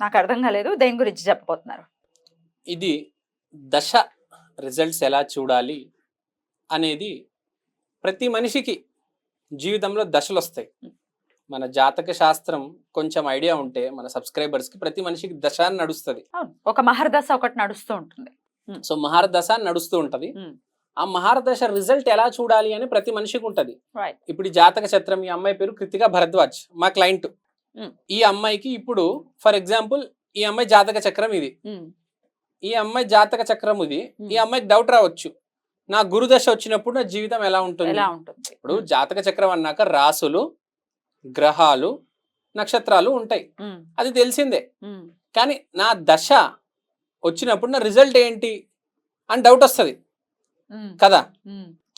నాకు అర్థం కాలేదు. దేని గురించి చెప్పబోతున్నారు? ఇది దశ రిజల్ట్స్ ఎలా చూడాలి అనేది ప్రతి మనిషికి జీవితంలో దశలు వస్తాయి మన జాతక శాస్త్రం కొంచెం ఐడియా ఉంటే మన సబ్స్క్రైబర్స్కి ప్రతి మనిషికి దశ అని నడుస్తుంది ఒక మహర్దశ ఒకటి నడుస్తూ ఉంటుంది. సో మహారదశ నడుస్తూ ఉంటది. ఆ మహారదశ రిజల్ట్ ఎలా చూడాలి అని ప్రతి మనిషికి ఉంటది. ఇప్పుడు జాతక చక్రం ఈ అమ్మాయి పేరు కృతిక భరద్వాజ్ మా క్లయింట్. ఈ అమ్మాయికి ఇప్పుడు ఫర్ ఎగ్జాంపుల్ ఈ అమ్మాయి జాతక చక్రం ఇది. ఈ అమ్మాయి జాతక చక్రం ఇది. ఈ అమ్మాయికి డౌట్ రావచ్చు. నా గురుదశ వచ్చినప్పుడు నా జీవితం ఎలా ఉంటుంది? ఎలా ఉంటుంది? ఇప్పుడు జాతక చక్రం అన్నాక రాసులు గ్రహాలు నక్షత్రాలు ఉంటాయి. అది తెలిసిందే. కానీ నా దశ వచ్చినప్పుడు నా రిజల్ట్ ఏంటి? అని డౌట్ వస్తుంది. కదా?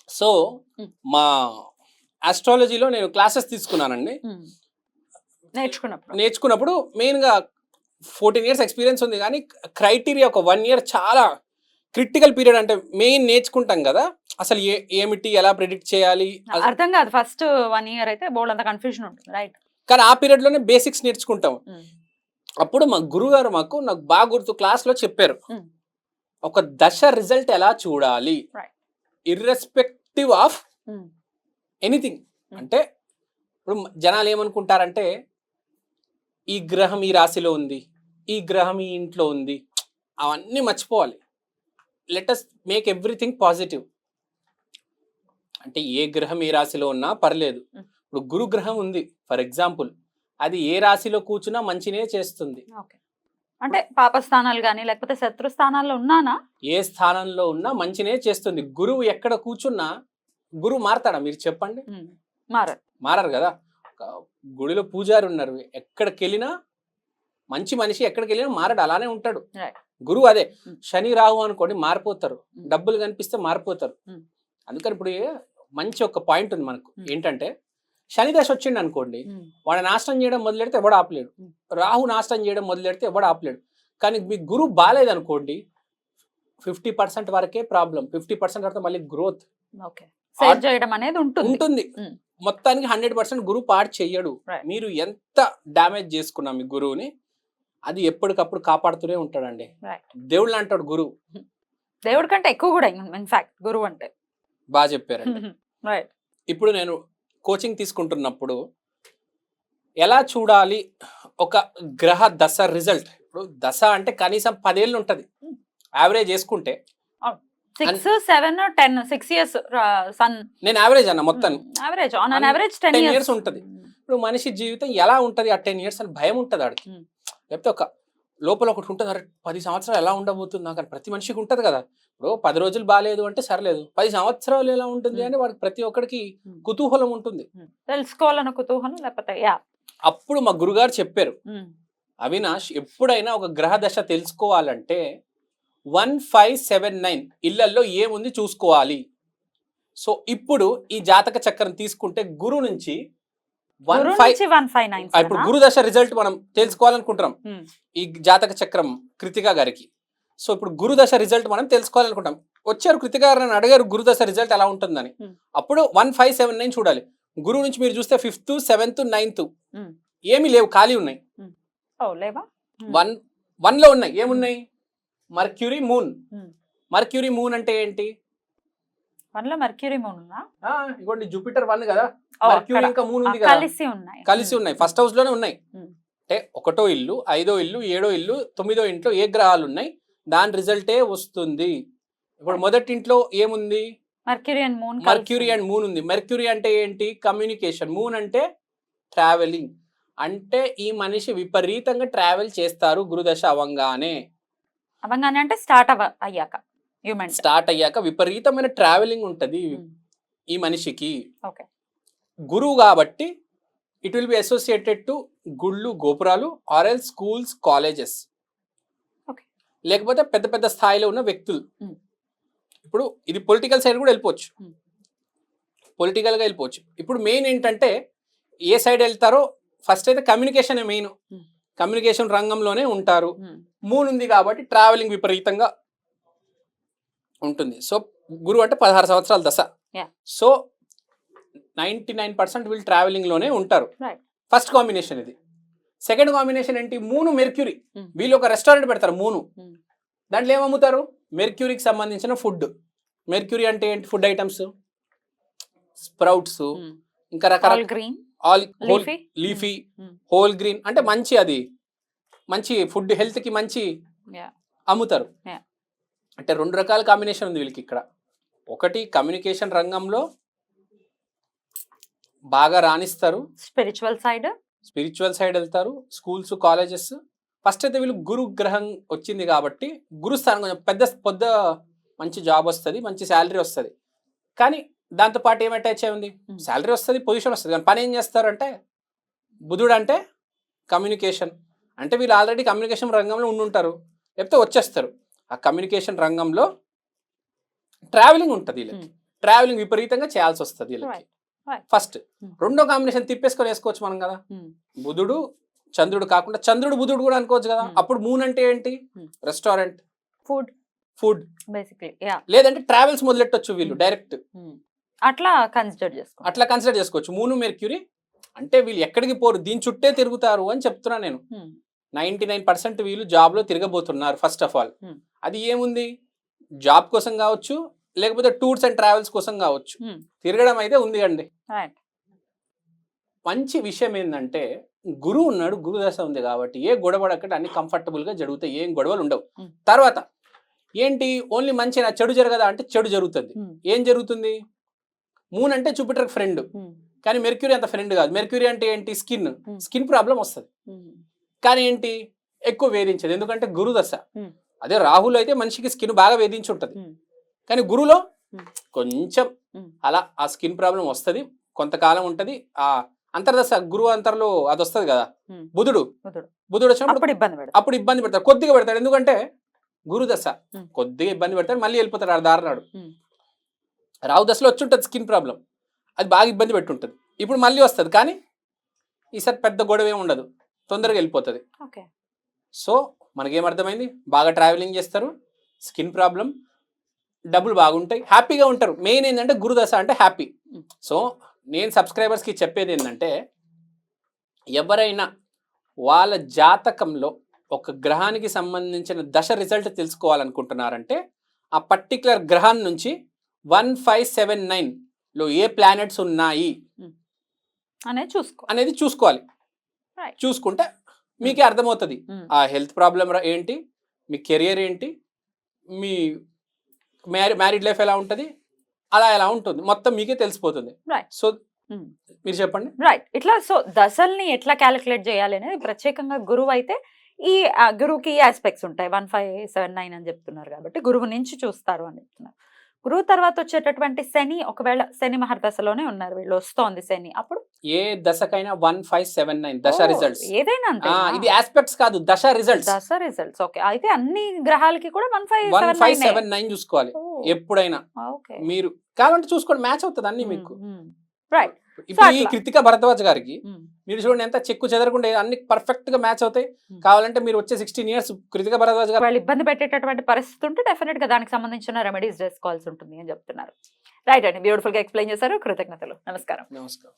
సో. మా ఆస్ట్రాలజీలో నేను క్లాసెస్ తీసుకున్నానండి. నేర్చుకున్నప్పుడు. నేర్చుకున్నప్పుడు మెయిన్గా ఫోర్టీన్ ఇయర్స్ ఎక్స్పీరియన్స్ ఉంది కానీ క్రైటీరియా ఒక వన్ ఇయర్ చాలా క్రిటికల్ పీరియడ్ అంటే మెయిన్ నేర్చుకుంటాం కదా అసలు ఏ ఏమిటి ఎలా ప్రిడిక్ట్ చేయాలి అర్థం కాదు. ఫస్ట్ వన్ ఇయర్ అయితే బోర్డు అంత కన్ఫ్యూజన్ ఉంటుంది. రైట్ కానీ ఆ period లోనే బేసిక్స్ నేర్చుకుంటాం. అప్పుడు మా గురుగారు మాకు నాకు బాగా గుర్తు క్లాస్లో చెప్పారు. ఒక దశ రిజల్ట్ ఎలా చూడాలి. Irrespective of anything. అంటే ఇప్పుడు జనాలు ఏమనుకుంటారంటే ఈ గ్రహం ఈ రాశిలో ఉంది ఈ గ్రహం ఈ ఇంట్లో ఉంది అవన్నీ మర్చిపోవాలి. లెటస్ మేక్ ఎవ్రీథింగ్ పాజిటివ్ అంటే ఏ గ్రహం ఏ రాశిలో ఉన్నా పర్లేదు. ఇప్పుడు గురు గ్రహం ఉంది ఫర్ ఎగ్జాంపుల్ అది ఏ రాశిలో కూర్చున్నా మంచినే చేస్తుంది. అంటే పాప స్థానాలు కానీ లేకపోతే శత్రు స్థానాల్లో ఉన్నానా? ఏ స్థానంలో ఉన్నా మంచినే చేస్తుంది. గురువు ఎక్కడ కూర్చున్నా గురువు మారతాడా? మీరు చెప్పండి. మారదు మారరు. కదా. గుడిలో పూజారి ఉన్నారు ఎక్కడికి వెళ్ళినా మంచి మనిషి ఎక్కడికి వెళ్ళినా మారడు అలానే ఉంటాడు. గురువు అదే Hmm. శని రాహు అనుకోండి మారిపోతారు Hmm. డబ్బులు కనిపిస్తే మారిపోతారు Hmm. అందుకని ఇప్పుడు మంచి ఒక పాయింట్ ఉంది మనకు. ఏంటంటే శని దశ వచ్చిండు అనుకోండి వాడు నాశనం చేయడం మొదలెడితే ఎవడు ఆపలేడు. రాహు నాశనం చేయడం మొదలెడితే ఎవడు ఆపలేడు కానీ మీ గురువు బాగాలేదు అనుకోండి ఫిఫ్టీ పర్సెంట్ వరకే ప్రాబ్లం. ఫిఫ్టీ పర్సెంట్ తర్వాత మళ్ళీ గ్రోత్. చేయడం అనేది ఉంటుంది. ఉంటుంది. మొత్తానికి హండ్రెడ్ పర్సెంట్ గురువు పాడు చెయ్యడు. మీరు ఎంత డ్యామేజ్ చేసుకున్నా మీ గురువుని అది ఎప్పటికప్పుడు కాపాడుతూనే ఉంటాడండి. దేవుళ్ళు అంటాడు గురువు. దేవుడి కంటే ఎక్కువ కూడా ఇన్ఫాక్ట్ గురువు అంటే. బాగా చెప్పారండి. రైట్ ఇప్పుడు నేను కోచింగ్ తీసుకుంటున్నప్పుడు ఎలా చూడాలి? ఒక గ్రహ దశ రిజల్ట్ ఇప్పుడు దశ అంటే కనీసం పదేళ్ళు ఉంటుంది. యావరేజ్ చేసుకుంటే. Six seven ten six years sun నేను యావరేజ్ అన్న మొత్తం. Average on an average ten 10 years. Years ఉంటది. ఇప్పుడు మనిషి జీవితం ఎలా ఉంటది ఆ టెన్ ఇయర్స్ అని భయం ఉంటుంది ఆడికి. Hmm. లేకపోతే ఒక లోపల ఒకటి ఉంటుంది అరే పది సంవత్సరాలు ఎలా ఉండబోతుంది నాకు ప్రతి మనిషికి ఉంటుంది కదా. ఇప్పుడు పది రోజులు బాగాలేదు అంటే సర్లేదు. పది సంవత్సరాలు ఎలా ఉంటుంది Hmm. అని వాడికి ప్రతి ఒక్కడికి Hmm. కుతూహలం ఉంటుంది. తెలుసుకోవాలన్న కుతూహలం లేకపోతే అప్పుడు మా గురుగారు చెప్పారు. అవినాష్ ఎప్పుడైనా ఒక గ్రహ దశ తెలుసుకోవాలంటే వన్ ఫైవ్ సెవెన్ నైన్ ఇళ్ళల్లో ఏముంది చూసుకోవాలి? సో ఇప్పుడు ఈ జాతక చక్రం తీసుకుంటే గురు నుంచి వన్ ఫైవ్ నుంచి వన్ ఫైవ్ నైన్ ఇప్పుడు గురు దశ రిజల్ట్ మనం తెలుసుకోవాలనుకుంటున్నాం. ఈ జాతక చక్రం కృతిక గారికి. సో ఇప్పుడు గురు దశ రిజల్ట్ మనం తెలుసుకోవాలనుకుంటాం వచ్చారు కృతిక గారు అడిగారు గురు దశ రిజల్ట్ ఎలా ఉంటుందని. అప్పుడు వన్ ఫైవ్ సెవెన్ నైన్ చూడాలి. గురువు నుంచి మీరు చూస్తే ఫిఫ్త్ సెవెంత్ నైన్త్. ఏమీ లేవు ఖాళీ ఉన్నాయి. వన్ వన్లో ఉన్నాయి. ఏమున్నాయి? Mercury moon. Hmm. Mercury moon అంటే ఏంటి? వన్లో మర్క్యూరీ మూన్ ఉందా? ఆ, ఇగోండి జూపిటర్ వన్ కదా. మర్క్యూరీ. ఇంకా మూన్ ఉంది కదా. కలిసి ఉన్నాయి. కలిసి ఉన్నాయి. ఫస్ట్ హౌస్లోనే ఉన్నాయి. Hmm. అంటే ఒకటో ఇల్లు ఐదో ఇల్లు ఏడో ఇల్లు తొమ్మిదో ఇంట్లో ఏ గ్రహాలు ఉన్నాయి? దాని రిజల్టే వస్తుంది. ఇప్పుడు మొదటి ఇంట్లో ఏముంది? Mercury and moon Mercury and moon ఉంది. మెర్క్యూరీ అంటే ఏంటి? కమ్యూనికేషన్. మూన్ అంటే ట్రావెలింగ్. అంటే ఈ మనిషి విపరీతంగా ట్రావెల్ చేస్తారు గురుదశ అవంగానే అవంగానే అంటే స్టార్ట్ అవ అయ్యాక. హ్యూమన్ స్టార్ట్ అయ్యాక విపరీతమైన ట్రావెలింగ్ ఉంటది ఈ మనిషికి. ఓకే గురువు కాబట్టి it will be associated to గుళ్ళు గోపురాలు ఆర్ ఎల్ స్కూల్స్ కాలేజెస్ లేకపోతే పెద్ద పెద్ద స్థాయిలో ఉన్న వ్యక్తులు. Hmm. ఇప్పుడు ఇది పొలిటికల్ సైడ్ కూడా వెళ్ళిపోవచ్చు. Hmm. పొలిటికల్గా వెళ్ళిపోవచ్చు. ఇప్పుడు మెయిన్ ఏంటంటే ఏ సైడ్ వెళ్తారో ఫస్ట్ అయితే కమ్యూనికేషన్ మెయిన్ Hmm. కమ్యూనికేషన్ రంగంలోనే ఉంటారు. ఉమ్, మూన్ ఉంది కాబట్టి ట్రావెలింగ్ విపరీతంగా ఉంటుంది. సో గురువు అంటే పదహారు సంవత్సరాల దశ. సో నైంటీ నైన్ పర్సెంట్ వీళ్ళు ట్రావెలింగ్లోనే ఉంటారు. ఫస్ట్ కాంబినేషన్ ఇది. సెకండ్ కాంబినేషన్ ఏంటి? Moon Mercury. వీళ్ళు ఒక రెస్టారెంట్ పెడతారు మూను. దాంట్లో ఏమమ్ముతారు? మెర్క్యూరీకి సంబంధించిన ఫుడ్. మెర్క్యూరీ అంటే ఏంటి? Food items. స్ప్రౌట్స్. ఇంకా రకరకాల green all whole leafy. Whole green అంటే మంచి అది. మంచి ఫుడ్ హెల్త్కి మంచి. అమ్ముతారు. అంటే రెండు రకాల కాంబినేషన్ ఉంది వీళ్ళకి ఇక్కడ. ఒకటి కమ్యూనికేషన్ రంగంలో బాగా రాణిస్తారు. Spiritual side? స్పిరిచువల్ సైడ్ వెళ్తారు. Schools colleges. ఫస్ట్ అయితే వీళ్ళు గురు గ్రహం వచ్చింది కాబట్టి గురుస్థానం కొంచెం పెద్ద పెద్ద మంచి జాబ్ వస్తుంది మంచి శాలరీ వస్తుంది. కానీ దాంతోపాటు ఏం అటాచ్ అయి ఉంది. శాలరీ వస్తుంది పొజిషన్ వస్తుంది. కానీ పని ఏం చేస్తారంటే బుధుడు అంటే కమ్యూనికేషన్ అంటే వీళ్ళు ఆల్రెడీ కమ్యూనికేషన్ రంగంలో ఉండుంటారు. లేకపోతే వచ్చేస్తారు. ఆ కమ్యూనికేషన్ రంగంలో ట్రావెలింగ్ ఉంటుంది వీళ్ళకి. ట్రావెలింగ్ విపరీతంగా చేయాల్సి వస్తుంది వీళ్ళకి. ఫస్ట్. రెండో కాంబినేషన్ తిప్పేసుకొని వేసుకోవచ్చు మనం కదా? బుధుడు చంద్రుడు కాకుండా చంద్రుడు బుధుడు కూడా అనుకోవచ్చు కదా. అప్పుడు మూన్ అంటే ఏంటి. రెస్టారెంట్ ఫుడ్ ఫుడ్ బేసిక్లీ లేదంటే ట్రావెల్స్ మొదలెట్టొచ్చు వీళ్ళు. డైరెక్ట్ అట్లా కన్సిడర్ చేసుకో. అట్లా కన్సిడర్ చేసుకోవచ్చు. మూను మెర్క్యూరీ అంటే వీళ్ళు ఎక్కడికి పోరు దీని చుట్టే తిరుగుతారు అని చెప్తున్నా నేను. నైంటీ నైన్ పర్సెంట్ వీళ్ళు జాబ్లో తిరగబోతున్నారు ఫస్ట్ ఆఫ్ ఆల్. అది ఏముంది? జాబ్ కోసం కావచ్చు లేకపోతే టూర్స్ అండ్ ట్రావెల్స్ కోసం కావచ్చు. తిరగడం అయితే ఉంది అండి. మంచి విషయం ఏంటంటే గురువు ఉన్నాడు గురు దశ ఉంది కాబట్టి ఏ గొడవ అక్కడ అన్ని కంఫర్టబుల్గా జరుగుతాయి ఏం గొడవలు ఉండవు. తర్వాత ఏంటి? ఓన్లీ మంచి నా చెడు జరగదా? అంటే చెడు జరుగుతుంది. ఏం జరుగుతుంది? మూన్ అంటే జూపిటర్ ఫ్రెండ్ కానీ మెర్క్యూరీ అంత ఫ్రెండ్ కాదు. మెర్క్యూరీ అంటే ఏంటి? Skin Hmm. స్కిన్ ప్రాబ్లం వస్తుంది. కానీ ఏంటి? ఎక్కువ వేధించదు. ఎందుకంటే గురు దశ. Hmm. అదే రాహుల్ అయితే మనిషికి స్కిన్ బాగా వేధించి ఉంటుంది కానీ గురులో Hmm. కొంచెం Hmm. అలా ఆ స్కిన్ ప్రాబ్లం వస్తుంది. కొంతకాలం ఉంటది. ఆ అంతర్దశ గురువు అంతర్లో అది వస్తుంది కదా. Hmm. బుధుడు. బుధుడు. వచ్చినప్పుడు అప్పుడు ఇబ్బంది అప్పుడు ఇబ్బంది పెడతాడు. కొద్దిగా పెడతాడు. ఎందుకంటే గురు దశ. Hmm. కొద్దిగా ఇబ్బంది పెడతాడు. మళ్ళీ వెళ్ళిపోతాడు ఆ దారినాడు. Hmm. రావు దశలో వచ్చి ఉంటుంది స్కిన్ ప్రాబ్లం. అది బాగా ఇబ్బంది పెట్టుంటుంది. ఇప్పుడు మళ్ళీ వస్తుంది. కానీ ఈసారి పెద్ద గొడవ ఏమి ఉండదు. తొందరగా వెళ్ళిపోతుంది. ఓకే. సో మనకేం అర్థమైంది? బాగా ట్రావెలింగ్ చేస్తారు. స్కిన్ ప్రాబ్లం డబ్బులు బాగుంటాయి. హ్యాపీగా ఉంటారు. మెయిన్ ఏంటంటే గురుదశ అంటే హ్యాపీ. సో నేను సబ్స్క్రైబర్స్కి చెప్పేది ఏంటంటే ఎవరైనా వాళ్ళ జాతకంలో ఒక గ్రహానికి సంబంధించిన దశ రిజల్ట్ తెలుసుకోవాలనుకుంటున్నారంటే ఆ పర్టికులర్ గ్రహం నుంచి వన్ ఫైవ్ సెవెన్ నైన్లో ఏ ప్లానెట్స్ ఉన్నాయి? అనేది చూసుకో. అనేది చూసుకోవాలి. చూసుకుంటే మీకే అర్థమవుతుంది. ఆ హెల్త్ ప్రాబ్లం ఏంటి? మీ కెరియర్ ఏంటి? మీ మ్యారీ మ్యారీడ్ లైఫ్ ఎలా ఉంటుంది? అలా ఎలా ఉంటుంది. మొత్తం మీకే తెలిసిపోతుంది. సో. మీరు చెప్పండి. రైట్ ఇట్లా సో దశల్ని ఎట్లా క్యాలిక్యులేట్ చేయాలి అనేది ప్రత్యేకంగా గురువు అయితే ఈ గురువుకి ఈ ఆస్పెక్ట్స్ ఉంటాయి. వన్ ఫైవ్ సెవెన్ నైన్ అని చెప్తున్నారు కాబట్టి గురువు నుంచి చూస్తారు అని చెప్తున్నారు. గురువు తర్వాత వచ్చేటటువంటి శని ఒకవేళ శని మహర్దశలోనే ఉన్నారు వీళ్ళు వస్తోంది శని అప్పుడు? ఏ దశకైనా వన్ ఫైవ్ సెవెన్ నైన్ దశ రిజల్ట్స్. ఏదైనా అంతే. ఇది ఆస్పెక్ట్స్ కాదు దశ రిజల్ట్స్. దశ రిజల్ట్స్ ఓకే. అయితే అన్ని గ్రహాలకి కూడా one five one five seven nine చూసుకోవాలి ఎప్పుడైనా. ఓకే. మీరు కావాలంటే చూసుకోండి మ్యాచ్ అవుతుంది అన్ని మీకు. రైట్. ఇప్పుడు ఈ. కృతిక భరద్వాజ్ గారికి మీరు చూడండి ఎంత చెక్కు చెదరకుండా అన్ని పర్ఫెక్ట్గా మ్యాచ్ అవుతాయి. కావాలంటే మీరు వచ్చే సిక్స్టీన్ ఇయర్స్ కృతిక భరద్వాజ్ గారు వాళ్ళు ఇబ్బంది పెట్టేటటువంటి పరిస్థితి ఉంటే డెఫినెట్గా దానికి సంబంధించిన రెమెడీస్ చేసుకోవాల్సి ఉంటుంది అని చెప్తున్నారు. రైట్ అండి. బ్యూటిఫుల్గా ఎక్స్ప్లెయిన్ చేశారు. కృతజ్ఞతలు. నమస్కారం. నమస్కారం.